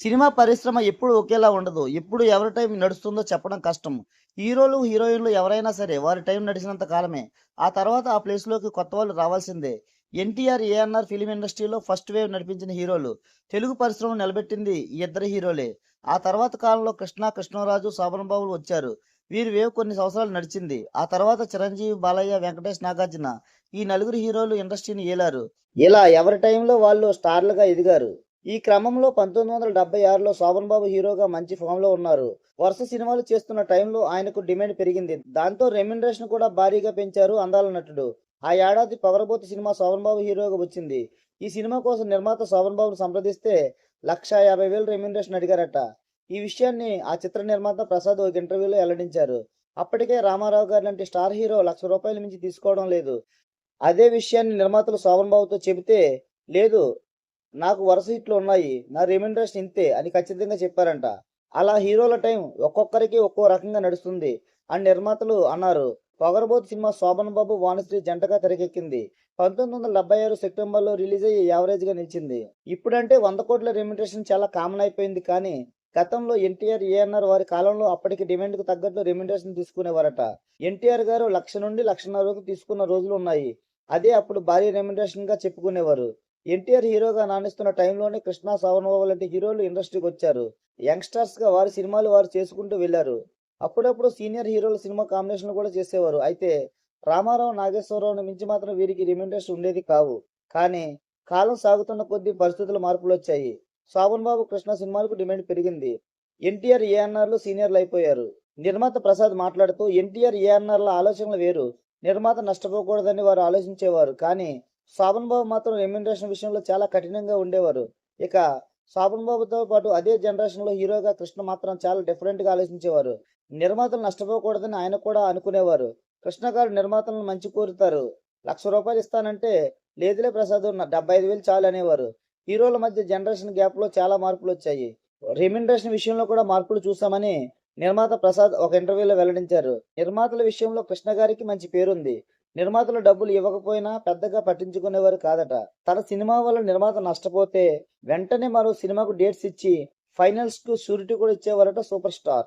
Cinema పరిశ్రమ ఎప్పుడు ఒకేలా ఉండదు. ఎప్పుడు ఎవరి టైం నడుస్తుందో చెప్పడం కష్టం. హీరోలు, హీరోయిన్‌లు ఎవరైనా సరే వారి టైం నడిచినంత కాలమే. ఆ తర్వాత ఆ ప్లేస్‌లోకి కొత్త వాళ్ళు రావాల్సిందే. ఎన్టీఆర్, ఏఎన్ఆర్ ఫిలిం ఇండస్ట్రీలో ఫస్ట్ వేవ్ నడిపించిన హీరోలు. తెలుగు పరిశ్రమను నిలబెట్టింది ఇద్దరు హీరోలే. ఆ తర్వాత కాలంలో కృష్ణ, కృష్ణరాజు శోభన్ బాబులు వచ్చారు. వీరి వేవ్ కొన్ని సంవత్సరాలు నడిచింది. ఆ తర్వాత చిరంజీవి, బాలయ్య, వెంకటేష్, నాగార్జున ఈ నలుగురు హీరోలు ఇండస్ట్రీని ఏలారు. ఇలా ఎవరి టైంలో వాళ్ళు స్టార్లుగా ఎదిగారు. ఈ క్రమంలో 1976లో శోభన్ బాబు హీరోగా మంచి ఫామ్‌లో ఉన్నారు. వరుస సినిమాలు చేస్తున్న టైంలో ఆయనకు డిమాండ్ పెరిగింది. దాంతో రెమ్యునరేషన్ కూడా భారీగా పెంచారు అందాల నటుడు. ఆ ఏడాది 'పొగరబోతు' సినిమా శోభన్ బాబు హీరోగా వచ్చింది. ఈ సినిమా కోసం నిర్మాత శోభన్ బాబును సంప్రదిస్తే 1,50,000 రెమ్యునరేషన్ అడిగారట. ఈ విషయాన్ని ఆ చిత్ర నిర్మాత ప్రసాద్ ఒక ఇంటర్వ్యూలో వెల్లడించారు. అప్పటికే రామారావు గారి లాంటి స్టార్ హీరో లక్ష రూపాయల మించి తీసుకోవడం లేదు. అదే విషయాన్ని నిర్మాతలు శోభన్ బాబుతో చెబితే లేదు నాకు వరుస హిట్లు ఉన్నాయి. నా రెమ్యునరేషన్ ఇంతే అని ఖచ్చితంగా చెప్పారంట. అలా హీరోల టైం ఒక్కొక్కరికి ఒక్కో రకంగా నడుస్తుంది అని నిర్మాతలు అన్నారు. 'పొగరబోతు' సినిమా శోభన్ బాబు, వాణిశ్రీ జంటగా తెరకెక్కింది. 1976 సెప్టెంబర్‌లో రిలీజ్ అయ్యి యావరేజ్‌గా నిలిచింది. ఇప్పుడంటే వంద కోట్ల రెమ్యునరేషన్ చాలా కామన్ అయిపోయింది కానీ గతంలో ఎన్టీఆర్, ఏఎన్ఆర్ వారి కాలంలో అప్పటికి డిమాండ్‌కు తగ్గట్టు రెమ్యునరేషన్ తీసుకునేవారట. ఎన్టీఆర్ గారు లక్ష నుండి లక్షన్నర వరకు తీసుకున్న రోజులు ఉన్నాయి. అదే అప్పుడు భారీ రెమ్యునరేషన్‌గా చెప్పుకునేవారు. ఎన్టీఆర్ హీరోగా రాణిస్తున్న టైంలోనే కృష్ణ, సావన్ బాబు లాంటి హీరోలు ఇండస్ట్రీకి వచ్చారు. యంగ్‌స్టర్స్‌గా వారి సినిమాలు వారు చేసుకుంటూ వెళ్ళారు. అప్పుడప్పుడు సీనియర్ హీరోల సినిమా కాంబినేషన్‌లు కూడా చేసేవారు. అయితే రామారావు, నాగేశ్వరరావును మించి మాత్రం వీరికి రిమ్యూనరేషన్ ఉండేది కావు. కానీ కాలం సాగుతున్న కొద్దీ మార్పులు వచ్చాయి శోభన్ బాబు, కృష్ణ సినిమాలకు డిమాండ్ పెరిగింది. ఎన్టీఆర్, ఏఎన్ఆర్లు సీనియర్లు అయిపోయారు. నిర్మాత ప్రసాద్ మాట్లాడుతూ ఎన్టీఆర్, ఏఎన్ఆర్ల ఆలోచనలు వేరు. నిర్మాత నష్టపోకూడదని వారు ఆలోచించేవారు. కానీ శోభన్ బాబు మాత్రం రెమ్యూనరేషన్ విషయంలో చాలా కఠినంగా ఉండేవారు. ఇక శోభన్ బాబుతో పాటు అదే జనరేషన్‌లో హీరోగా కృష్ణ మాత్రం చాలా డిఫరెంట్‌గా ఆలోచించేవారు. నిర్మాతలు నష్టపోకూడదని ఆయన కూడా అనుకునేవారు. కృష్ణ గారు నిర్మాతలను మంచి కోరుతారు. లక్ష రూపాయలు ఇస్తానంటే లేదులే ప్రసాద్ 75,000 చాలు అనేవారు. హీరోల మధ్య జనరేషన్ గ్యాప్‌లో చాలా మార్పులు వచ్చాయి రెమ్యూనరేషన్ విషయంలో కూడా మార్పులు చూశామని నిర్మాత ప్రసాద్ ఒక ఇంటర్వ్యూలో వెల్లడించారు. నిర్మాతల విషయంలో కృష్ణ గారికి మంచి పేరుంది. నిర్మాతలు డబ్బులు ఇవ్వకపోయినా పెద్దగా పట్టించుకునేవారు కాదట. తన సినిమా వల్ల నిర్మాత నష్టపోతే వెంటనే మరో సినిమాకు డేట్స్ ఇచ్చి ఫైనల్స్కు షూరిటీ కూడా ఇచ్చేవారట సూపర్ స్టార్.